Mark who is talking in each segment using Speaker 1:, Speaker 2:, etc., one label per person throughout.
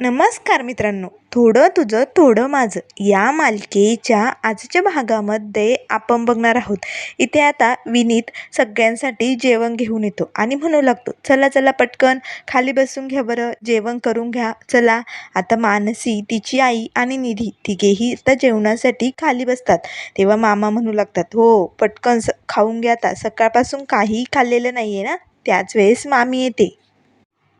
Speaker 1: नमस्कार मित्रांनो. थोडं तुझं थोडं माझं. या मालिकेच्या आजच्या भागामध्ये आपण बघणार आहोत. इथे आता विनीत सगळ्यांसाठी जेवण घेऊन येतो आणि म्हणू लागतो चला चला पटकन खाली बसून घ्या बरं जेवण करून घ्या. चला आता मानसी तिची आई आणि निधी तिघेही आता जेवणासाठी खाली बसतात. तेव्हा मामा म्हणू लागतात हो पटकन स खाऊन घ्या आता. सकाळपासून काही खाल्लेलं नाही आहे ना? त्याच वेळेस मामी येते.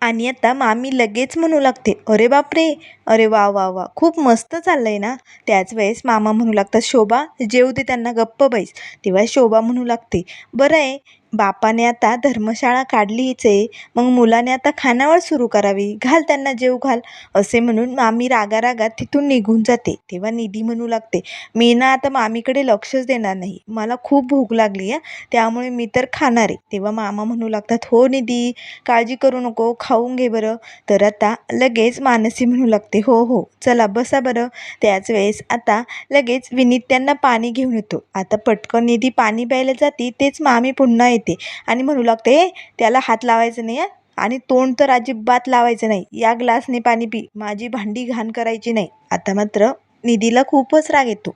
Speaker 1: आणि आता मामी लगेच म्हणू लागते अरे बापरे अरे वा वा वा खूप मस्त चाललं आहे ना? त्याच वेळेस मामा म्हणू लागतात शोभा जेव दे त्यांना गप्प बैस. तेव्हा शोभा म्हणू लागते बरं आहे बापाने आता धर्मशाळा काढलीच आहे मग मुलाने आता खानावळ सुरू करावी. घाल त्यांना जेव घाल असे म्हणून मामी रागारागात तिथून निघून जाते. तेव्हा निधी म्हणू लागते मी ना आता मामीकडे लक्षच देणार नाही. मला खूप भूक लागली आहे त्यामुळे मी तर खाणार. आहे तेव्हा मामा म्हणू लागतात हो निधी काळजी करू नको खाऊन घे बरं. तर आता लगेच मानसी म्हणू लागते हो हो चला बसा बरं. त्याच वेळेस आता लगेच विनीत त्यांना पाणी घेऊन येतो. आता पटकन निधी पाणी प्यायला जाते तेच मामी पुन्हा येते. आणि म्हणू लागते त्याला हात लावायचं नाही आणि तोंड तर अजिबात लावायचं नाही. या ग्लासने पाणी पी. माझी भांडी घाण करायची नाही. आता मात्र निधीला खूपच राग येतो.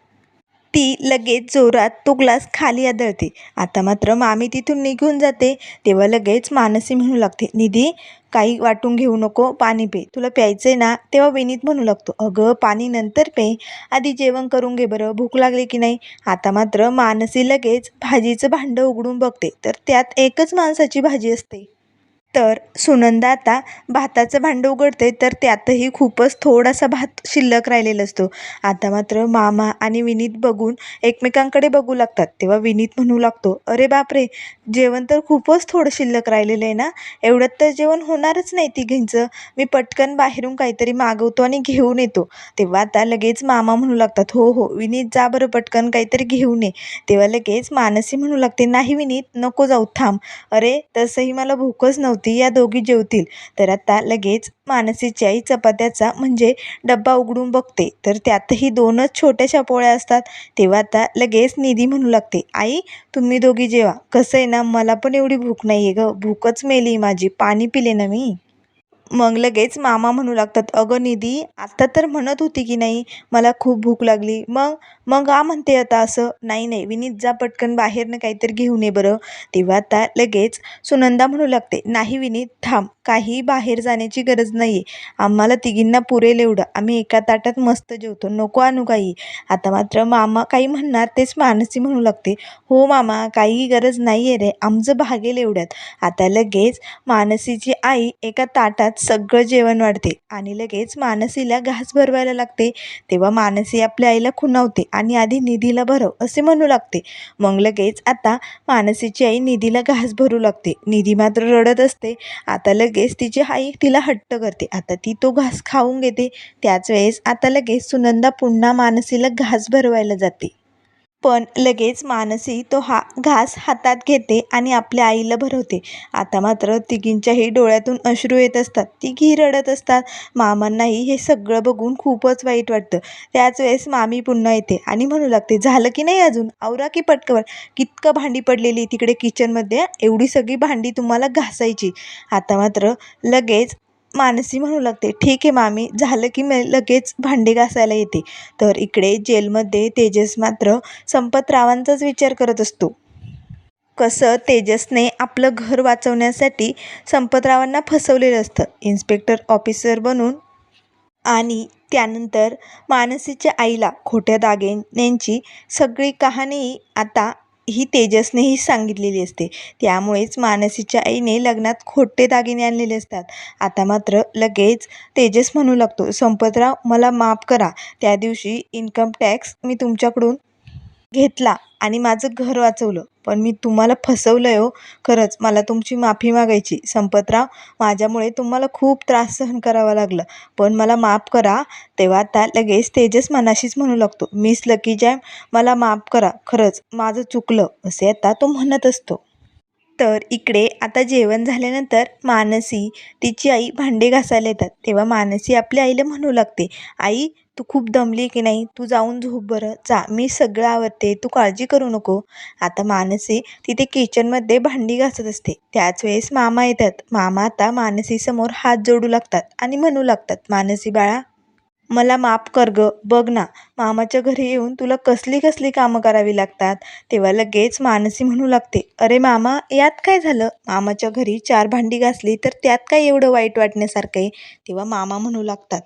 Speaker 1: ती लगेच जोरात तो ग्लास खाली आदळते. आता मात्र मामी तिथून निघून जाते. तेव्हा लगेच मानसी म्हणू लागते निधी काही वाटून घेऊ नको पाणी पे. तुला प्यायचं आहे ना? तेव्हा विनीत म्हणू लागतो अगं पाणी नंतर पे. आधी जेवण करून घे बरं भूक लागली की नाही? आता मात्र मानसी लगेच भाजीचं भांडं उघडून बघते. तर त्यात एकच माणसाची भाजी असते. तर सुनंदा आता भाताचं भांडं उघडते तर त्यातही खूपच थोडासा भात शिल्लक राहिलेला असतो. आता मात्र मामा आणि विनीत बघून एकमेकांकडे बघू लागतात. तेव्हा विनीत म्हणू लागतो अरे बापरे जेवण तर खूपच थोडं शिल्लक राहिलेलं आहे ना? एवढ्यात तर जेवण होणारच नाही तिघींचं. मी पटकन बाहेरून काहीतरी मागवतो आणि घेऊन येतो. तेव्हा आता लगेच मामा म्हणू लागतात हो हो विनीत जा बरं पटकन काहीतरी घेऊन ये. तेव्हा लगेच मानसी म्हणू लागते नाही विनीत नको जाऊ थांब. अरे तसंही मला भूकच नव्हती. या दोघी जेवतील. तर आता लगेच मानसीची आई चपात्याचा म्हणजे डब्बा उघडून बघते. तर त्यातही दोनच छोट्याशा पोळ्या असतात. तेव्हा आता लगेच निधी म्हणू लागते. आई तुम्ही दोघी जेवा. कसं आहे ना मला पण एवढी भूक नाही आहे गं. भूकच मेली माझी. पाणी पिले ना मी? मग लगेच मामा म्हणू लागतात अगं निधी आत्ता तर म्हणत होती की नाही मला खूप भूक लागली. मग मग आ म्हणते आता असं नाही नाही विनीत जा पटकन बाहेरनं काहीतरी घेऊन ये बरं. तेव्हा आता लगेच सुनंदा म्हणू लागते नाही विनीत थांब काही बाहेर जाण्याची गरज नाही आहे आम्हाला तिघींना पुरेल एवढं. आम्ही एका ताटात मस्त जेवतो. नको आणू काही. आता मात्र मामा काही म्हणणार तेच मानसी म्हणू लागते हो मामा काही गरज नाही आहे रे. आमचं भागेल एवढ्यात. आता लगेच मानसीची आई एका ताटात सगळं जेवण वाढते आणि लगेच मानसीला घास भरवायला लागते. तेव्हा मानसी आपल्या आईला खुणावते आणि आधी निधीला भरव असे म्हणू लागते. मग लगेच आता मानसीची आई निधीला घास भरू लागते. निधी मात्र रडत असते. आता लगेच तिची आई तिला हट्ट करते. आता ती तो घास खाऊन घेते. त्याच वेळेस आता लगेच सुनंदा पुन्हा मानसीला घास भरवायला जाते. पण लगेच मानसी तो हा घास हातात घेते आणि आपल्या आईला भरवते. आता मात्र तिघींच्याही डोळ्यातून अश्रू येत असतात. तिघी रडत असतात. मामांनाही हे सगळं बघून खूपच वाईट वाटतं. त्याच वेळेस मामी पुन्हा येते आणि म्हणू लागते झालं की नाही अजून? आवरा की पटकवर कितकं भांडी पडलेली तिकडे किचनमध्ये एवढी सगळी भांडी तुम्हाला घासायची. आता मात्र लगेच मानसी म्हणू लागते. ठीक आहे मामी झालं की मी लगेच भांडे घासायला येते. तर इकडे जेलमध्ये तेजस मात्र संपतरावांचाच विचार करत असतो. कसं तेजसने आपलं घर वाचवण्यासाठी संपतरावांना फसवलेलं असतं. इन्स्पेक्टर ऑफिसर बनून आणि त्यानंतर मानसीच्या आईला खोट्या दागिन्यांची सगळी कहाणी आता ही तेजसनेही सांगितलेली असते. त्यामुळेच मानसीच्या आईने लग्नात खोटे दागिने आणलेले असतात. आता मात्र लगेच तेजस म्हणू लागतो संपतराव मला माफ करा. त्या दिवशी इन्कम टॅक्स मी तुमच्याकडून घेतला आणि माझं घर वाचवलं. पण मी तुम्हाला फसवलं आहे हो. खरंच मला तुमची माफी मागायची. संपतराव माझ्यामुळे तुम्हाला खूप त्रास सहन करावा लागला. पण मला माफ करा. तेव्हा आता लगेच तेजस मनाशीच म्हणू लागतो. मिस लकी जॅम मला माफ करा. खरंच माझं चुकलं असे आता तो म्हणत असतो. तर इकडे आता जेवण झाल्यानंतर मानसी तिची आई भांडे घासायला येतात. तेव्हा मानसी आपल्या आईला म्हणू लागते आई तू खूप दमली की नाही तू जाऊन झोप बरं. जा मी सगळं आवरते तू काळजी करू नको. आता मानसी तिथे किचनमध्ये भांडी घासत असते. त्याच वेळेस मामा येतात. मामा आता मानसीसमोर हात जोडू लागतात आणि म्हणू लागतात मानसी बाळा मला माफ कर ग. बघ ना मामाच्या घरी येऊन तुला कसली कसली कामं करावी लागतात? तेव्हा लगेच मानसी म्हणू लागते अरे मामा यात काय झालं? मामाच्या घरी चार भांडी घासली तर त्यात काय एवढं वाईट वाटण्यासारखं आहे? तेव्हा मामा म्हणू लागतात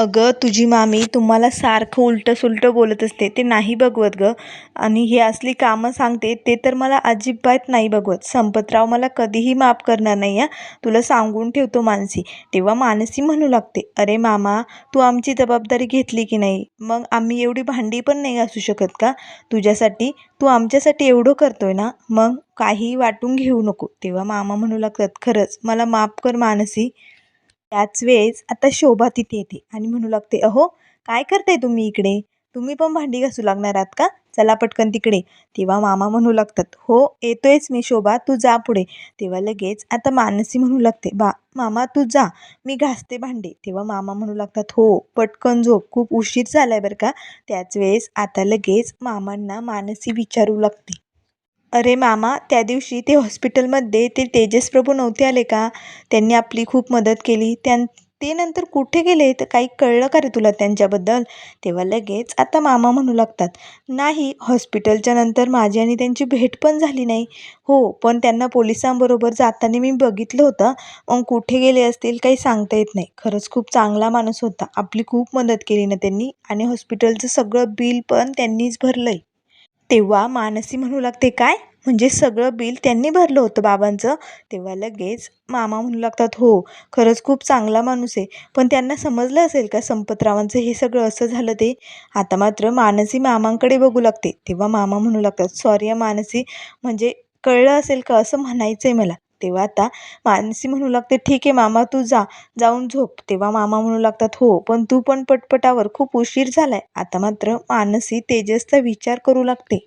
Speaker 1: अगं तुझी मामी तुम्हाला सारखं उलटं सुलटं बोलत असते. ते नाही बघवत गं. आणि ही असली कामं सांगते ते तर मला अजिबात नाही बघवत. संपतराव मला कधीही माफ करणार नाही हा. तुला सांगून ठेवतो मानसी. तेव्हा मानसी म्हणू लागते अरे मामा तू आमची जबाबदारी घेतली की नाही? मग आम्ही एवढी भांडी पण नाही असू शकत का? तुझ्यासाठी तू आमच्यासाठी एवढं करतोय ना? मग काही वाटून घेऊ नको. तेव्हा मामा म्हणू लागतात खरंच मला माफ कर मानसी. त्याच वेळेस आता शोभा तिथे येते. आणि म्हणू लागते अहो काय करताय तुम्ही इकडे? तुम्ही पण भांडी घासू लागणार आहात का? चला पटकन तिकडे. तेव्हा मामा म्हणू लागतात हो येतोयच मी शोभा तू जा पुढे. तेव्हा लगेच आता मानसी म्हणू लागते बा मामा तू जा मी घासते भांडे. तेव्हा मामा म्हणू लागतात हो पटकन झोप खूप उशीर झालाय बरं का? त्याच वेळेस आता लगेच मामांना मानसी विचारू लागते. अरे मामा त्या दिवशी ते हॉस्पिटलमध्ये ते तेजस प्रभू नव्हते आले का? त्यांनी आपली खूप मदत केली. त्यां ते नंतर कुठे गेले? तर काही कळलं का रे तुला त्यांच्याबद्दल? तेव्हा लगेच आता मामा म्हणू लागतात नाही हॉस्पिटलच्या नंतर माझी आणि त्यांची भेट पण झाली नाही. हो पण त्यांना पोलिसांबरोबर जाताना मी बघितलं होतं. मग कुठे गेले असतील काही सांगता येत नाही. खरंच खूप चांगला माणूस होता. आपली खूप मदत केली ना त्यांनी. आणि हॉस्पिटलचं सगळं बिल पण त्यांनीच भरलं आहे तेव्हा मानसी म्हणू लागते काय? म्हणजे सगळं बिल त्यांनी भरलं होतं बाबांचं? तेव्हा लगेच मामा म्हणू लागतात हो खरंच खूप चांगला माणूस आहे. पण त्यांना समजलं असेल का संपतरावांचं हे सगळं असं झालं ते? आता मात्र मानसी मामांकडे बघू लागते. तेव्हा मामा म्हणू लागतात सॉरी मानसी. म्हणजे कळलं असेल का? असं म्हणायचं आहे मला. तेव्हा आता मानसी म्हणू लागते ठीक आहे मामा तू जा. जाऊन झोप. तेव्हा मामा म्हणू लागतात हो पण तू पण पटपटावर खूप उशीर झालाय. आता मात्र मानसी तेजसचा विचार करू लागते.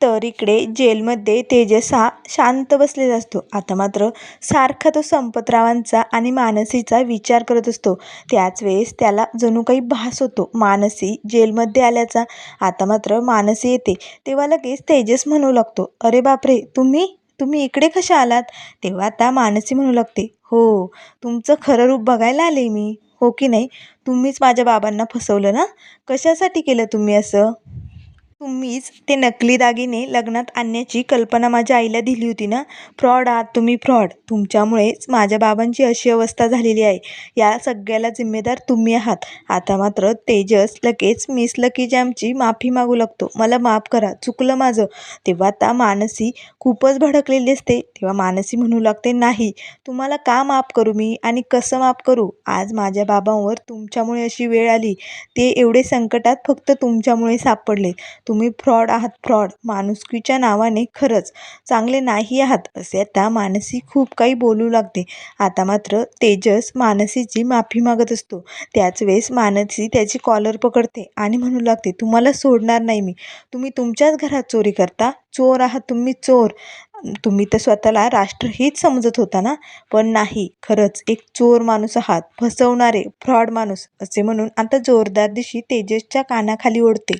Speaker 1: तर इकडे जेलमध्ये तेजस हा शांत बसलेला असतो. आता मात्र सारखा तो संपतरावांचा आणि मानसीचा विचार करत असतो. त्याच वेळेस त्याला जणू काही भास होतो. मानसी जेलमध्ये आल्याचा. आता मात्र मानसी येते. तेव्हा लगेच तेजस म्हणू लागतो अरे बापरे तुम्ही? तुम्ही इकडे कशा आलात? तेव्हा आता मानसी म्हणू लागते हो तुमचं खरं रूप बघायला आले मी हो की नाही? तुम्हीच माझ्या बाबांना फसवलं ना? कशासाठी केलं तुम्ही असं? तुम्हीच ते नकली दागिने लग्नात आणण्याची कल्पना माझ्या आईला दिली होती ना? फ्रॉड आहात तुम्ही फ्रॉड. तुमच्यामुळेच माझ्या बाबांची अशी अवस्था झालेली आहे. या सगळ्याला जिम्मेदार तुम्ही आहात. आता मात्र तेजस लगेच मिस लकी जॅमची माफी मागू लागतो. मला माफ करा. चुकलं माझं. तेव्हा आता मानसी खूपच भडकलेली असते तेव्हा मानसी म्हणू लागते नाही तुम्हाला का माफ करू मी? आणि कसं माफ करू? आज माझ्या बाबांवर तुमच्यामुळे अशी वेळ आली. ते एवढे संकटात फक्त तुमच्यामुळे सापडले. तुम्ही फ्रॉड आहात फ्रॉड. माणुसकीच्या नावाने खरंच चांगले नाही आहात असे आता मानसी खूप काही बोलू लागते. आता मात्र तेजस मानसीची माफी मागत असतो. त्याच वेळेस मानसी त्याची कॉलर पकडते आणि म्हणू लागते तुम्हाला सोडणार नाही मी. तुम्ही तुमच्याच घरात चोरी करता. चोर आहात तुम्ही चोर. तुम्ही तर स्वतःला राष्ट्रहित समजत होता ना? पण नाही खरंच एक चोर माणूस आहात. फसवणारे फ्रॉड माणूस असे म्हणून आता जोरदार दिशी तेजसच्या कानाखाली ओढते.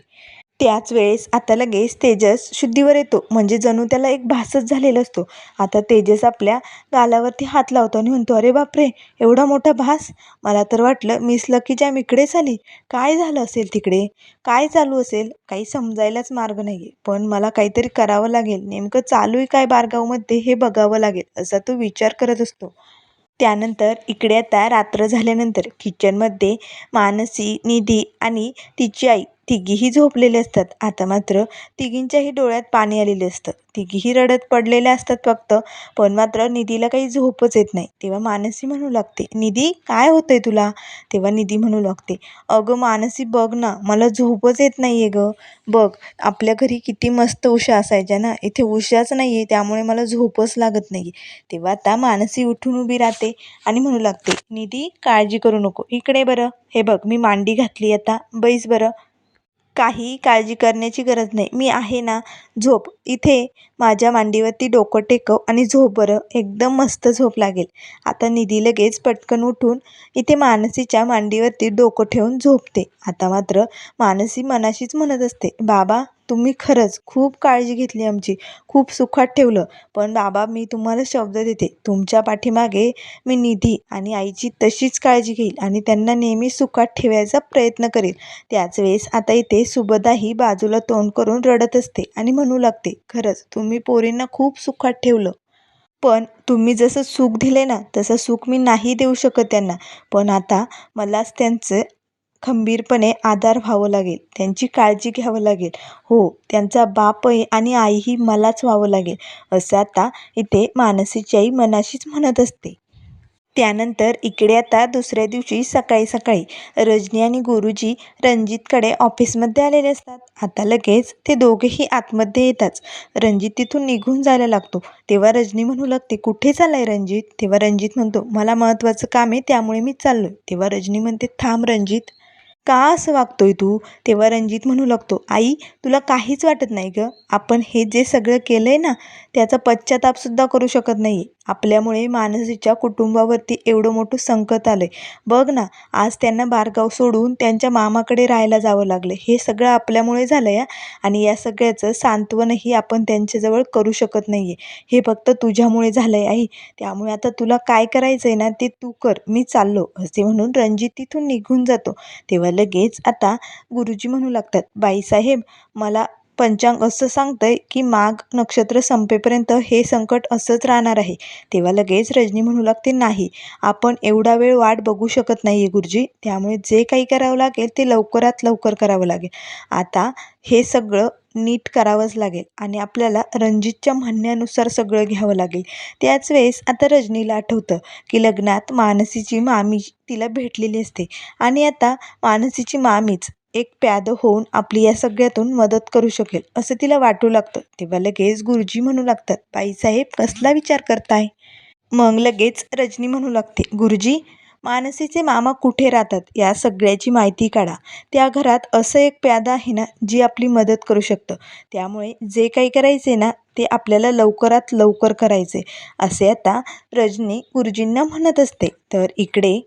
Speaker 1: त्याच वेळेस आता लगेच तेजस शुद्धीवर येतो. म्हणजे जणू त्याला एक भासच झालेला असतो. आता तेजस आपल्या गालावरती हात लावतो आणि म्हणतो अरे बापरे एवढा मोठा भास? मला तर वाटलं मिस लकी जॅम इकडेच आली. काय झालं असेल तिकडे? काय चालू असेल? काही समजायलाच मार्ग नाही आहे पण मला काहीतरी करावं लागेल. नेमकं चालू आहे काय बारगावमध्ये हे बघावं लागेल असा तो विचार करत असतो. त्यानंतर इकडे आता रात्र झाल्यानंतर किचनमध्ये मानसी निधी आणि तिची आई तिघीही झोपलेले असतात. आता मात्र तिघींच्याही डोळ्यात पाणी आलेले असतं. तिघीही रडत पडलेल्या असतात फक्त पण मात्र निधीला काही झोपच येत नाही. तेव्हा मानसी म्हणू लागते निधी काय होतंय तुला? तेव्हा निधी म्हणू लागते अगं मानसी बघ ना मला झोपच येत नाही आहे गं. बघ आपल्या घरी किती मस्त उषा असायच्या ना. इथे उषाच नाही आहे त्यामुळे मला झोपच लागत नाही तेव्हा आता मानसी उठून उभी राहते आणि म्हणू लागते निधी काळजी करू नको. इकडे बरं. हे बघ मी मांडी घातली आता. बैस बरं. काही काळजी करण्याची गरज नाही. मी आहे ना झोप. इथे माझ्या मांडीवरती डोकं टेकव आणि झोप बरं. एकदम मस्त झोप लागेल. आता निधी लगेच पटकन उठून इथे मानसीच्या मांडीवरती डोकं ठेवून झोपते. आता मात्र मानसी मनाशीच म्हणत असते बाबा तुम्ही खरंच खूप काळजी घेतली आमची. खूप सुखात ठेवलं. पण बाबा मी तुम्हाला शब्द देते. तुमच्या पाठीमागे मी निधी आणि आईची तशीच काळजी घेईल आणि त्यांना नेहमी सुखात ठेवायचा प्रयत्न करेल. त्याच वेळेस आता इथे सुभदाही बाजूला तोंड करून रडत असते आणि म्हणू लागते खरंच तुम्ही पोरींना खूप सुखात ठेवलं. पण तुम्ही जसं सुख दिले ना तसं सुख मी नाही देऊ शकत त्यांना. पण आता मलाच त्यांचं खंबीरपणे आधार व्हावं लागेल. त्यांची काळजी घ्यावं लागेल. हो त्यांचा बापही आणि आईही मलाच व्हावं लागेल असं आता इथे मानसीची आई मनाशीच म्हणत असते. त्यानंतर इकडे आता दुसऱ्या दिवशी सकाळी सकाळी रजनी आणि गुरुजी रणजितकडे ऑफिसमध्ये आलेले असतात. आता लगेच ते दोघेही आतमध्ये येताच रणजित तिथून निघून जायला लागतो. तेव्हा रजनी म्हणू लागते कुठे चाललाय रणजित? तेव्हा रणजित म्हणतो मला महत्त्वाचं काम आहे त्यामुळे मी चाललो आहे तेव्हा रजनी म्हणते थांब रणजित का असं वागतोय तू? तेव्हा रणजित म्हणू लागतो आई तुला काहीच वाटत नाही गं. आपण हे जे सगळं केलं आहे ना त्याचा पश्चातापसुद्धा करू शकत नाही. आपल्यामुळे मानसीच्या कुटुंबावरती एवढं मोठं संकट आलं आहे बघ ना आज त्यांना बारगाव सोडून त्यांच्या मामाकडे राहायला जावं लागलं. हे सगळं आपल्यामुळे झालं आहे आणि या सगळ्याचं सांत्वनही आपण त्यांच्याजवळ करू शकत नाही आहे हे फक्त तुझ्यामुळे झालं आहे आई. त्यामुळे आता तुला काय करायचं आहे ना ते तू कर. मी चाललो. असे म्हणून रणजित तिथून निघून जातो. तेव्हा लगेच आता गुरुजी म्हणू लागतात बाईसाहेब मला पंचांग असं सांगतंय की माघ नक्षत्र संपेपर्यंत हे संकट असंच राहणार आहे. तेव्हा लगेच रजनी म्हणू लागते नाही आपण एवढा वेळ वाट बघू शकत नाही आहे गुरुजी. त्यामुळे जे काही करावं लागेल ते लवकरात लवकर करावं लागेल. आता हे सगळं नीट करावंच लागेल आणि आपल्याला रणजितच्या म्हणण्यानुसार सगळं घ्यावं लागेल. त्याच वेळेस आता रजनीला आठवतं की लग्नात मानसीची मामी तिला भेटलेली असते आणि आता मानसीची मामीच एक प्याद होऊन आपली या सगळ्यातून मदत करू शकेल असं तिला वाटू लागतं. तेव्हा लगेच गुरुजी म्हणू लागतात बाईसाहेब कसला विचार करताय? मग लगेच रजनी म्हणू लागते गुरुजी मानसीचे मामा कुठे राहतात? या सगळ्याची माहिती काढा. त्या घरात असं एक प्यादा आहे ना जी आपली मदत करू शकतं. त्यामुळे जे काही करायचे ना ते आपल्याला लवकरात लवकर करायचे असे आता रजनी गुरुजींना म्हणत असते. तर इकडे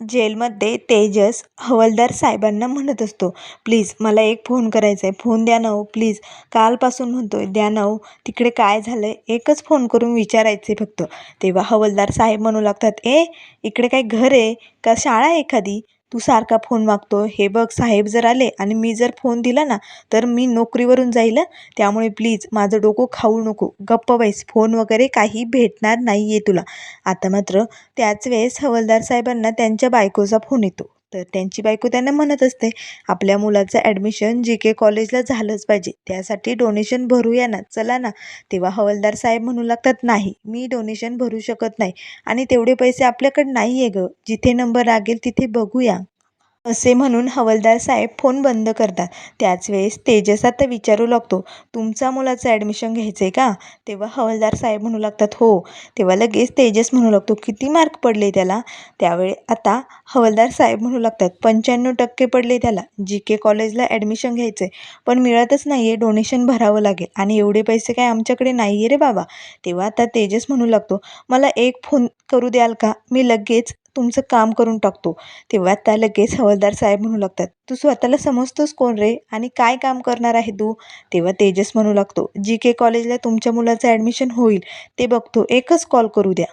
Speaker 1: जेलमध्ये तेजस हवालदार साहेबांना म्हणत असतो प्लीज मला एक फोन करायचा आहे फोन द्या ना हो प्लीज. कालपासून म्हणतो आहे द्या ना हो. तिकडे काय झालं आहे एकच फोन करून विचारायचे फक्त. तेव्हा हवालदार साहेब म्हणू लागतात ए इकडे काय घर आहे? का शाळा आहे एखादी? तू सारखा फोन मागतो हे बघ साहेब जर आले आणि मी जर फोन दिला ना तर मी नोकरीवरून जाईल त्यामुळे प्लीज माझं डोकं खाऊ नको. गप्प बैस फोन वगैरे काही भेटणार नाही आहे तुला. आता मात्र त्याच वेळेस हवालदार साहेबांना त्यांच्या बायकोचा फोन येतो. तर त्यांची बायको त्यांना म्हणत असते आपल्या मुलाचं ॲडमिशन जी के कॉलेजला झालंच पाहिजे. त्यासाठी डोनेशन भरूया ना. चला ना. तेव्हा हवालदार साहेब म्हणू लागतात नाही मी डोनेशन भरू शकत नाही आणि तेवढे पैसे आपल्याकडे नाही आहे गं. जिथे नंबर लागेल तिथे बघूया. असे म्हणून हवालदार साहेब फोन बंद करतात. त्याच वेळेस तेजस आता विचारू लागतो तुमचा मुलाचं ॲडमिशन घ्यायचं आहे का? तेव्हा हवालदार साहेब म्हणू लागतात हो. तेव्हा लगेच तेजस म्हणू लागतो किती मार्क पडले त्याला? त्यावेळी आता हवालदार साहेब म्हणू लागतात पंच्याण्णव टक्के पडले त्याला. जी के कॉलेजला ॲडमिशन घ्यायचं आहे पण मिळतच नाही आहे डोनेशन भरावं लागेल. आणि एवढे पैसे काय आमच्याकडे नाही आहे रे बाबा. तेव्हा आता तेजस म्हणू लागतो मला एक फोन करू द्याल का? मी लगेच तुमचं काम करून टाकतो. तेव्हा त्या लगेच हवालदार साहेब म्हणू लागतात तू स्वतःला समजतोस कोण रे? आणि काय काम करणार आहे तू? तेव्हा तेजस म्हणू लागतो जी के कॉलेजला तुमच्या मुलाचं ॲडमिशन होईल ते बघतो एकच कॉल करू द्या.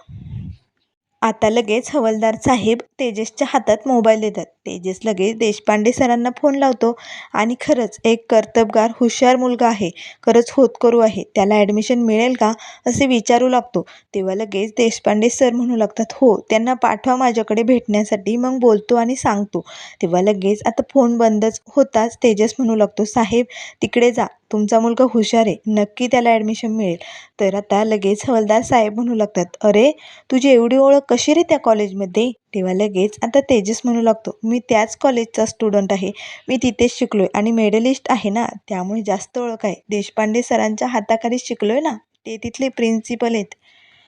Speaker 1: आता लगेच हवालदार साहेब तेजसच्या हातात मोबाईल देतात. तेजस लगेच देशपांडे सरांना फोन लावतो आणि खरंच एक कर्तबगार हुशार मुलगा आहे. खरंच होतकरू आहे. त्याला ॲडमिशन मिळेल का? असे विचारू लागतो. तेव्हा लगेच देशपांडे सर म्हणू लागतात हो त्यांना पाठवा माझ्याकडे भेटण्यासाठी. मग बोलतो आणि सांगतो. तेव्हा लगेच आता फोन बंदच होताच तेजस म्हणू लागतो साहेब तिकडे जा. तुमचा मुलगा हुशार आहे. नक्की त्याला ॲडमिशन मिळेल. तर आता लगेच हवालदार साहेब म्हणू लागतात अरे तुझी एवढी ओळख कशी रे त्या कॉलेजमध्ये. तेव्हा लगेच आता तेजस म्हणू लागतो मी त्याच कॉलेजचा स्टुडंट आहे. मी तिथेच शिकलो आहे आणि मेडलिस्ट आहे ना त्यामुळे जास्त ओळख आहे. देशपांडे सरांच्या हाताखाली शिकलो आहे ना ते तिथले प्रिन्सिपल आहेत.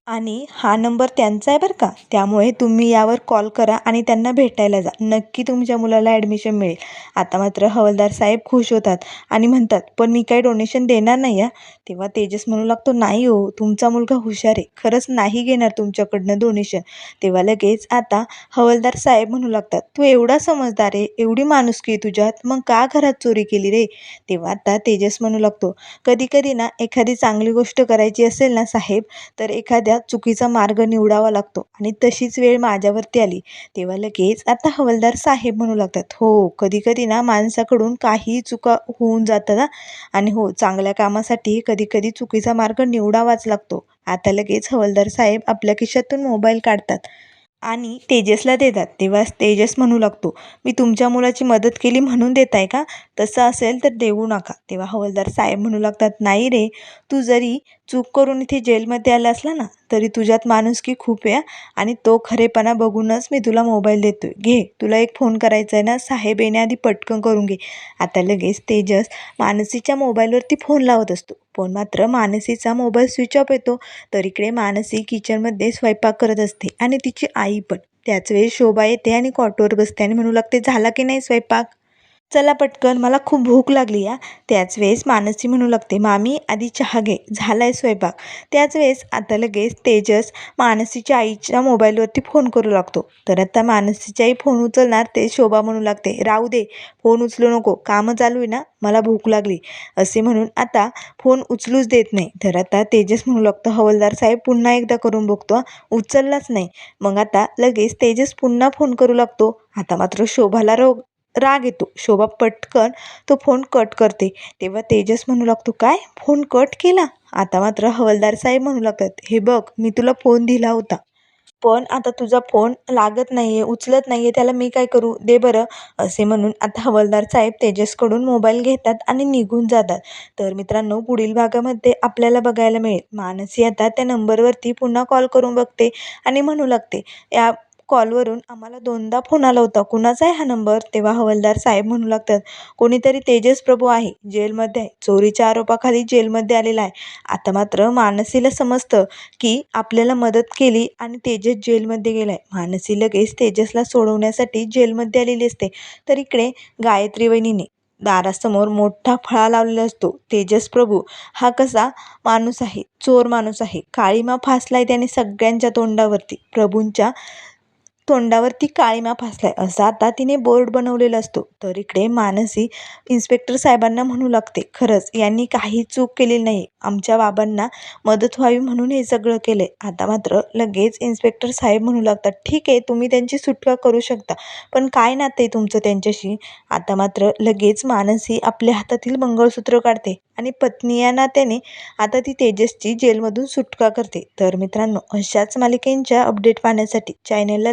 Speaker 1: आणि हा नंबर त्यांचा आहे बरं का. त्यामुळे तुम्ही यावर कॉल करा आणि त्यांना भेटायला जा. नक्की तुमच्या मुलाला ॲडमिशन मिळेल. आता मात्र हवालदार साहेब खुश होतात आणि म्हणतात पण मी काही डोनेशन देणार नाही या तेव्हा तेजस म्हणू लागतो नाही हो तुमचा मुलगा हुशार आहे. खरंच नाही घेणार तुमच्याकडनं डोनेशन तेव्हा लगेच आता हवालदार साहेब म्हणू लागतात तू एवढा समजदार आहे एवढी माणुसकी आहे तुझ्यात. मग का घरात चोरी केली रे? तेव्हा आता तेजस म्हणू लागतो कधी कधी ना एखादी चांगली गोष्ट करायची असेल ना साहेब तर एखाद्या चुकीचा मार्ग निवडावा लागतो आणि तशीच वेळ माझ्यावरती आली. तेव्हा लगेच आता हवालदार साहेब म्हणू लागतात हो कधी कधी ना माणसाकडून काही चुका होऊन जातात आणि हो चांगल्या कामासाठी कधी कधी चुकीचा मार्ग निवडावाच लागतो. आता लगेच हवालदार साहेब आपल्या खिशातून मोबाईल काढतात आणि तेजसला देतात. तेव्हा तेजस म्हणू लागतो मी तुमच्या मुलाची मदत केली म्हणून देताय का? तसं असेल तर देऊ नका. तेव्हा हवालदार साहेब म्हणू लागतात नाही रे तू जरी चूक करून इथे जेलमध्ये आला असला ना तरी तुझ्यात माणुसकी खूप आहे आणि तो खरेपणा बघूनच मी तुला मोबाईल देतोय. घे तुला एक फोन करायचा आहे ना साहेब येण्याआधी पटकन करून घे. आता लगेच तेजस मानसीच्या मोबाईलवरती फोन लावत असतो. पण मात्र मानसीचा मोबाईल स्विच ऑफ येतो. तर इकडे मानसी किचनमध्ये स्वयंपाक करत असते आणि तिची आई पण. त्याच वेळी शोभा येते आणि कॉटवर बसते आणि म्हणू लागते झाला की नाही स्वयंपाक? चला पटकन मला खूप भूक लागली या त्याच वेळेस मानसी म्हणू लागते मामी आधी चहा घे झाला आहे स्वयंपाक. त्याच वेळेस आता लगेच तेजस मानसीच्या आईच्या मोबाईलवरती फोन करू लागतो. तर आता मानसीची आई फोन उचलणार ते शोभा म्हणू लागते राहू दे फोन उचलू नको कामं चालू आहे ना मला भूक लागली. असे म्हणून आता फोन उचलूच देत नाही. तर आता तेजस म्हणू लागतो हवालदार साहेब पुन्हा एकदा करून बघतो उचललाच नाही. मग आता लगेच तेजस पुन्हा फोन करू लागतो. आता मात्र शोभाला रोग राग येतो. शोभा पटकन तो फोन कट करते. तेव्हा तेजस म्हणू लागतो काय? फोन कट केला? आता मात्र हवालदार साहेब म्हणू लागतात हे बघ मी तुला फोन दिला होता. पण आता तुझा फोन लागत नाही आहे उचलत नाही आहे त्याला मी काय करू? दे बरं. असे म्हणून आता हवालदार साहेब तेजसकडून मोबाईल घेतात आणि निघून जातात. तर मित्रांनो पुढील भागामध्ये आपल्याला बघायला मिळेल. मानसी आता त्या नंबरवरती पुन्हा कॉल करून बघते आणि म्हणू लागते या कॉलवरून आम्हाला दोनदा फोन आला होता. कुणाचा आहे हा नंबर तेव्हा हवालदार साहेब म्हणू लागतात कोणीतरी तेजस प्रभू आहे जेलमध्ये आहे. चोरीच्या आरोपाखाली जेलमध्ये आलेला आहे. आता मात्र मानसीला समजतं की आपल्याला मदत केली आणि तेजस जेलमध्ये गेला आहे मानसी लगेच तेजसला सोडवण्यासाठी जेलमध्ये आलेली असते. तर इकडे गायत्री वहिनीने दारासमोर मोठा फळा लावलेला असतो. तेजस प्रभू हा कसा माणूस आहे? चोर माणूस आहे. काळीमा फासलाय त्याने सगळ्यांच्या तोंडावरती. प्रभूंच्या तोंडावरती काळीमा फासलाय असा आता तिने बोर्ड बनवलेला असतो. तर इकडे मानसी इन्स्पेक्टर साहेबांना म्हणू लागते खरंच यांनी काही चूक केलेली नाही आमच्या बाबांना मदत व्हावी म्हणून हे सगळं केलं आहे आता मात्र लगेच इन्स्पेक्टर साहेब म्हणू लागतात ठीक आहे तुम्ही त्यांची सुटका करू शकता. पण काय नातं आहे तुमचं त्यांच्याशी? आता मात्र लगेच मानसी आपल्या हातातील मंगळसूत्र काढते आणि पत्नी या नात्याने आता ती तेजसची जेलमधून सुटका करते. तर मित्रांनो अशाच मालिकेंच्या अपडेट पाहण्यासाठी चॅनेलला